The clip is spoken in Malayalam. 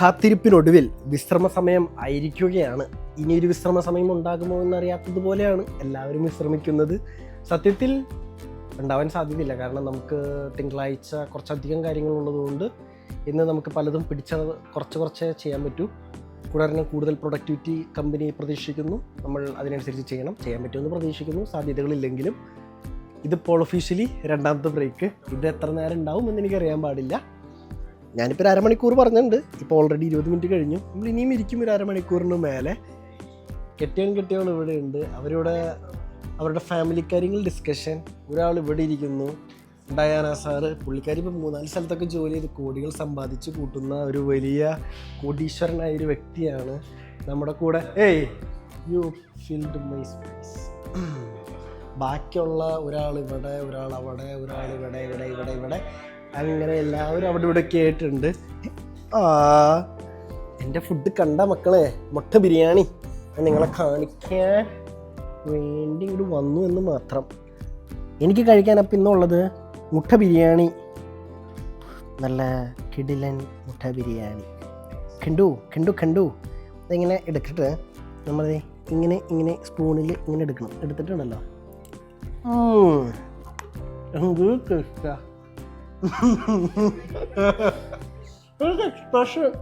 കാത്തിരിപ്പിനൊടുവിൽ വിശ്രമ സമയം ആയിരിക്കുകയാണ്. ഇനിയൊരു വിശ്രമ സമയം ഉണ്ടാകുമോ എന്നറിയാത്തതുപോലെയാണ് എല്ലാവരും വിശ്രമിക്കുന്നത്. സത്യത്തിൽ ഉണ്ടാവാൻ സാധ്യതയില്ല. കാരണം നമുക്ക് തിങ്കളാഴ്ച കുറച്ചധികം കാര്യങ്ങളുള്ളതുകൊണ്ട് ഇന്ന് നമുക്ക് പലതും പിടിച്ച കുറച്ച് കുറച്ചേ ചെയ്യാൻ പറ്റൂ. കൂടാതെ കൂടുതൽ പ്രൊഡക്ടിവിറ്റി കമ്പനി പ്രതീക്ഷിക്കുന്നു. നമ്മൾ അതിനനുസരിച്ച് ചെയ്യണം. ചെയ്യാൻ പറ്റുമെന്ന് പ്രതീക്ഷിക്കുന്നു. സാധ്യതകളില്ലെങ്കിലും ഇതിപ്പോൾ ഒഫീഷ്യലി രണ്ടാമത്തെ ബ്രേക്ക് ഇത് എത്ര നേരം ഉണ്ടാവും എന്ന് എനിക്കറിയാൻ പാടില്ല. ഞാനിപ്പോൾ ഒരു അരമണിക്കൂർ പറഞ്ഞിട്ടുണ്ട്. ഇപ്പോൾ ഓൾറെഡി ഇരുപത് മിനിറ്റ് കഴിഞ്ഞു. നമ്മൾ ഇനിയും ഇരിക്കും ഒരു അരമണിക്കൂറിന് മേലെ. കെട്ടിയവൻ കെട്ടിയവൾ ഇവിടെ ഉണ്ട്. അവരുടെ അവരുടെ ഫാമിലി കാര്യങ്ങൾ ഡിസ്കഷൻ ഒരാൾ ഇവിടെ ഇരിക്കുന്നു. ഡയാന സാറ് പുള്ളിക്കാരി ഇപ്പോൾ മൂന്നാൽ സ്ഥലത്തൊക്കെ ജോലി ചെയ്ത് കോടികൾ സമ്പാദിച്ച് കൂട്ടുന്ന ഒരു വലിയ കോടീശ്വരനായ ഒരു വ്യക്തിയാണ് നമ്മുടെ കൂടെ. ഏയ് യു ഫീൽഡ് മൈ സ്പേസ് ബാക്കിയുള്ള ഒരാൾ ഇവിടെ ഒരാൾ അവിടെ ഒരാൾ ഇവിടെ ഇവിടെ ഇവിടെ ഇവിടെ. അങ്ങനെ എല്ലാവരും അവിടെ ഇവിടെ കേട്ടിട്ടുണ്ട്. ആ എന്റെ ഫുഡ് കണ്ട മക്കളെ മുട്ട ബിരിയാണി. നിങ്ങളെ കാണിക്കാൻ വേണ്ടി ഇവിടെ വന്നു എന്ന് മാത്രം. എനിക്ക് കഴിക്കാൻ അപ്പം ഇന്നുള്ളത് മുട്ട ബിരിയാണി. നല്ല കിടിലൻ മുട്ട ബിരിയാണി. കണ്ടു കണ്ടു കണ്ടു ഇങ്ങനെ എടുത്തിട്ട് നമ്മൾ ഇങ്ങനെ ഇങ്ങനെ സ്പൂണിൽ ഇങ്ങനെ എടുക്കണം. എടുത്തിട്ടുണ്ടല്ലോ? എന്ത് എന്ത് Buradaki başı